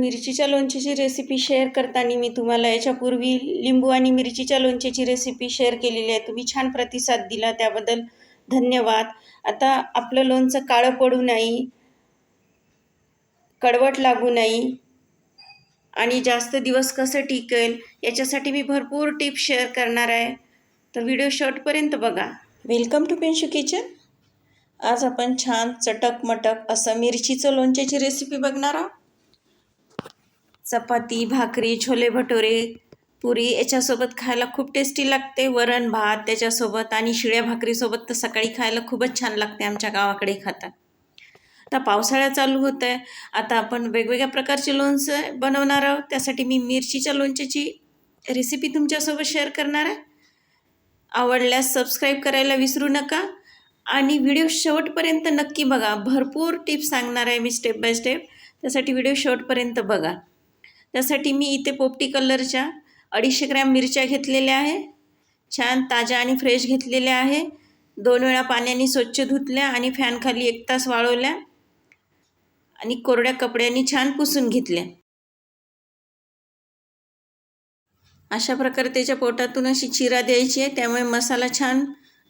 मिरचीच्या लोणच्याची recipe share करताना मी तुम्हाला याच्यापूर्वी लिंबू आणि मिरचीच्या लोणच्याची रेसिपी शेअर केलेली आहे. तुम्ही छान प्रतिसाद दिला त्याबद्दल धन्यवाद. आता आपलं लोणचं काळं पडू नाही कडवट लागू नाही आणि जास्त दिवस कसं टिकेल याच्यासाठी मी भरपूर टिप्स शेअर करणार आहे. तर व्हिडिओ शॉर्टपर्यंत बघा. वेलकम टू पेन्शू किचन आज आपण छान चटक मटक असं मिरचीचं लोणच्याची रेसिपी बघणार आहोत. चपाती भाकरी छोले भटोरे पुरी याच्यासोबत खायला खूप टेस्टी लागते. वरण भात त्याच्यासोबत आणि शिळ्या भाकरीसोबत तर सकाळी खायला खूपच छान लागते आमच्या गावाकडे खातात. आता पावसाळा चालू होत आहे आता आपण वेगवेगळ्या प्रकारचे लोणचं बनवणार आहोत. त्यासाठी मी मिरचीच्या लोणच्याची रेसिपी तुमच्यासोबत शेअर करणार आहे. आवडल्यास सबस्क्राईब करायला विसरू नका आणि व्हिडिओ शेवटपर्यंत नक्की बघा. भरपूर टिप्स सांगणार आहे मी स्टेप बाय स्टेप त्यासाठी व्हिडिओ शेवटपर्यंत बघा. त्यासाठी मी इथे पोपटी कलरच्या अडीचशे ग्रॅम मिरच्या घेतलेल्या आहे. छान ताज्या आणि फ्रेश घेतलेल्या आहे. दोन वेळा पाण्याने स्वच्छ धुतल्या आणि फॅनखाली एक तास वाळवल्या आणि कोरड्या कपड्यांनी छान पुसून घेतल्या. अशा प्रकारे त्याच्या पोटातून अशी चिरा द्यायची आहे. त्यामुळे मसाला छान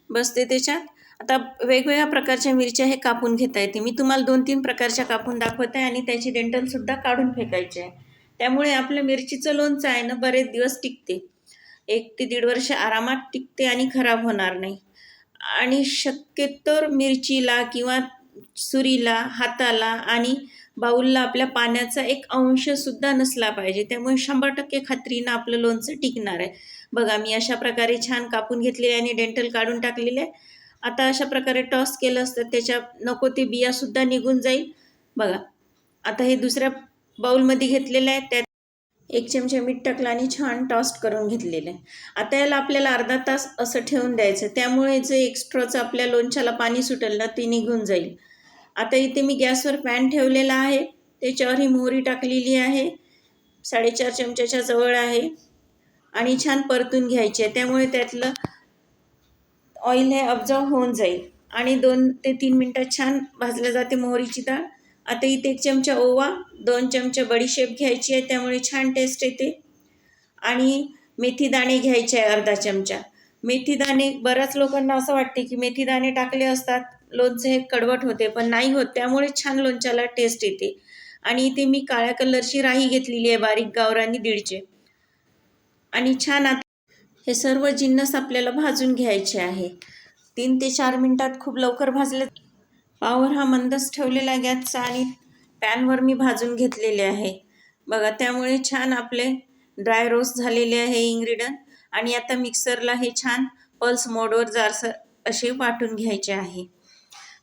बसते त्याच्यात. आता वेगवेगळ्या प्रकारच्या मिरच्या हे कापून घेता येते. मी तुम्हाला दोन तीन प्रकारच्या कापून दाखवत आहे आणि त्याची डेंटलसुद्धा काढून फेकायची आहे. त्यामुळे आपलं मिरचीचं लोणचं आहे ना बरेच दिवस टिकते. एक ते दीड वर्ष आरामात टिकते आणि खराब होणार नाही. आणि शक्यतोर मिरचीला किंवा सुरीला हाताला आणि बाऊलला आपल्या पाण्याचा एक अंशसुद्धा नसला पाहिजे. त्यामुळे शंभर टक्के खात्रीनं आपलं लोणचं टिकणार आहे. बघा मी अशा प्रकारे छान कापून घेतलेले आणि डेंटल काढून टाकलेले आहे. आता अशा प्रकारे टॉस केलं असतं त्याच्या नको ते बियासुद्धा निघून जाईल. बघा आता हे दुसऱ्या बाऊलमध्ये घेतलेलं आहे त्यात एक चमचा मीठ टाकलं आणि छान टॉस्ट करून घेतलेलं आहे. आता याला आपल्याला अर्धा तास असं ठेवून द्यायचं त्यामुळे जे एक्स्ट्राचं आपल्या लोणच्याला पाणी सुटेल ना ते निघून जाईल. आता इथे मी गॅसवर पॅन ठेवलेला आहे. त्याच्यावर ही मोहरी टाकलेली आहे. साडेचार चमच्याच्या जवळ आहे. आणि छान परतून घ्यायची आहे. त्यामुळे त्यातलं ऑइल हे अब्झॉर्व होऊन जाईल. आणि दोन ते तीन मिनटात छान भाजल्या जाते मोहरीची डाळ. आता इथे एक चमचा ओवा दोन चमचे बडीशेप घ्यायची आहे त्यामुळे छान टेस्ट येते. आणि मेथीदाणे घ्यायचे आहे अर्धा चमचा. मेथीदाणे बऱ्याच लोकांना असं वाटते की मेथीदाणे टाकले असतात लोणचं हे कडवट होते पण नाही होत त्यामुळे छान लोणच्याला टेस्ट येते. आणि इथे मी काळ्या कलरची राही घेतलेली आहे बारीक गावरानी दीडचे. आणि छान आता हे सर्व जिन्नस आपल्याला भाजून घ्यायचे आहे. तीन ते चार मिनटात खूप लवकर भाजले पावर हा मंदच ठेवलेला गॅसचा आणि पॅनवर मी भाजून घेतलेले आहे. बघा त्यामुळे छान आपले ड्राय रोस्ट झालेले आहे इंग्रेडियंट. आणि आता मिक्सरला हे छान पल्स मोडवर जारसर असे वाटून घ्यायचे आहे.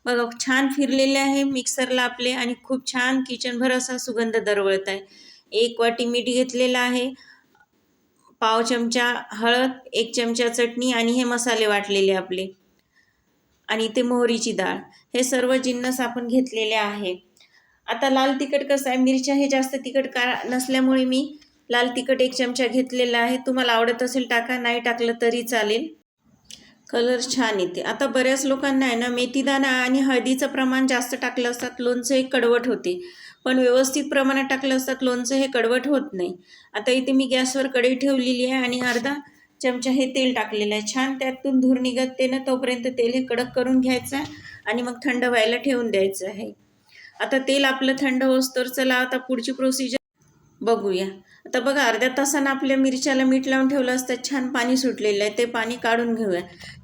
बघा छान फिरलेले आहे मिक्सरला आपले आणि खूप छान किचनभर असा सुगंध दरवळत आहे. एक वाटी मीठ घेतलेलं आहे पाव चमचा हळद एक चमचा चटणी आणि हे मसाले वाटलेले आपले. आणि ते मोहरीची डाळ. हे सर्व जिन्नस आपण घेतलेले आहे. आता लाल तिखट कसं आहे? मिरच्या हे जास्त तिखट का नसल्यामुळे मी लाल तिखट एक चमचा घेतलेला आहे. तुम्हाला आवडत असेल टाका नाही टाकलं तरी चालेल. कलर छान येते. आता बऱ्याच लोकांना आहे ना मेथीदाणा आणि हळदीचं प्रमाण जास्त टाकलं असतात लोणचं हे कडवट होते. पण व्यवस्थित प्रमाणात टाकलं असतात लोणचं हे कडवट होत नाही. आता इथे मी गॅसवर कढई ठेवलेली आहे आणि अर्धा चमचा हे तेल टाकलेलं आहे. छान त्यातून धूर निघते ना तोपर्यंत तेल हे कडक करून घ्यायचं आहे आणि मग थंड व्हायला ठेवून द्यायचं आहे. आता तेल आपलं थंड होस्तोर चला आता पुढची प्रोसिजर बघूया. आता बघा अर्ध्या तासानं आपल्या मिरच्याला मीठ लावून ठेवलं असतं छान पाणी सुटलेलं आहे ते पाणी काढून घेऊया.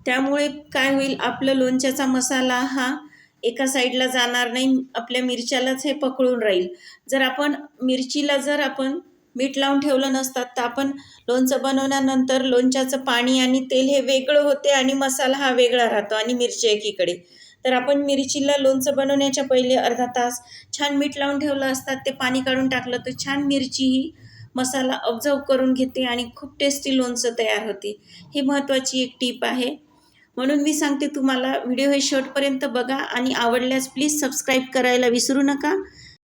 त्यामुळे काय होईल आपलं लोणच्याचा मसाला हा एका साईडला जाणार नाही आपल्या मिरच्यालाच हे पकडून राहील. जर आपण मिरचीला जर आपण मीठ लावून ठेवलं नसतात तर आपण लोणचं बनवल्यानंतर लोणच्याचं पाणी आणि तेल हे वेगळं होते आणि मसाला हा वेगळा राहतो आणि मिरची एकीकडे. तर आपण मिरचीला लोणचं बनवण्याच्या पहिले अर्धा तास छान मीठ लावून ठेवलं असतात ते पाणी काढून टाकलं तर छान मिरची ही मसाला ऑब्झर्व करून घेते आणि खूप टेस्टी लोणचं तयार होते. ही महत्त्वाची एक टीप आहे. म्हणून मी सांगते तुम्हाला व्हिडिओ हे शेवटपर्यंत बघा आणि आवडल्यास प्लीज सबस्क्राईब करायला विसरू नका.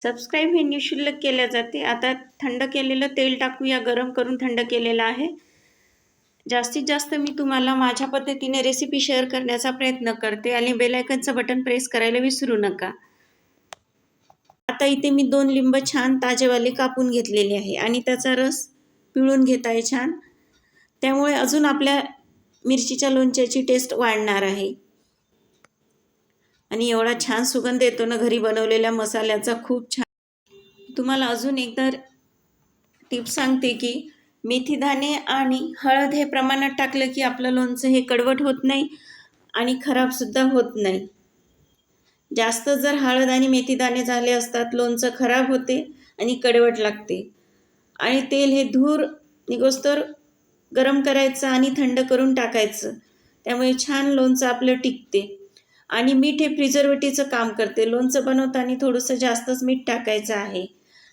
सबस्क्राईब हे निशुल्क केल्या जाते. आता थंड केलेलं तेल टाकूया. गरम करून थंड केलेलं आहे. जास्तीत जास्त मी तुम्हाला माझ्या पद्धतीने रेसिपी शेअर करण्याचा प्रयत्न करते आणि बेलायकनचं बटन प्रेस करायला विसरू नका. आता इथे मी दोन लिंब छान ताजेवाले कापून घेतलेले आहे आणि त्याचा रस पिळून घेत आहे छान. त्यामुळे अजून आपल्या मिरचीच्या लोणच्याची टेस्ट वाढणार आहे. आणि एवढा छान सुगंध येतो ना घरी बनवलेल्या मसाल्याचा खूप छान. तुम्हाला अजून एकदा टिप सांगते की मेथीदाणे आणि हळद हे प्रमाणात टाकलं की आपलं लोणचं हे कडवट होत नाही आणि खराबसुद्धा होत नाही. जास्त जर हळद आणि मेथीदाणे झाले असतात लोणचं खराब होते आणि कडवट लागते. आणि तेल हे धूर निघोस्तर गरम करायचं आणि थंड करून टाकायचं. त्यामुळे छान लोणचं आपलं टिकते. आणि मीठ हे प्रिझर्वेटिव्हचं काम करते. लोणचं बनवताना थोडंसं जास्तच मीठ टाकायचं आहे.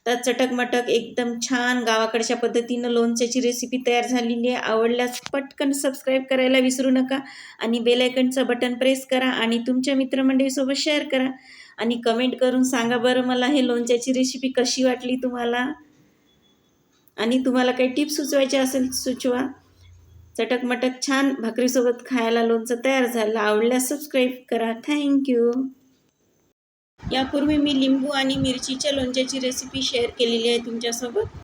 तर चटकमटक एकदम छान गावाकडच्या पद्धतीनं लोणच्याची रेसिपी तयार झालेली आहे. आवडल्यास पटकन सबस्क्राईब करायला विसरू नका आणि बेलायकनचं बटन प्रेस करा आणि तुमच्या मित्रमंडळीसोबत शेअर करा आणि कमेंट करून सांगा बरं मला हे लोणच्याची रेसिपी कशी वाटली तुम्हाला? आणि तुम्हाला काही टिप्स सुचवायचे असेल सुचवा. चटकमटक छान भाकरीसोबत खायला लोणचं तयार झालं. आवडल्यास सबस्क्राईब करा. थँक्यू यापूर्वी मी लिंबू आणि मिरचीच्या लोणच्याची रेसिपी शेअर केलेली आहे तुमच्यासोबत.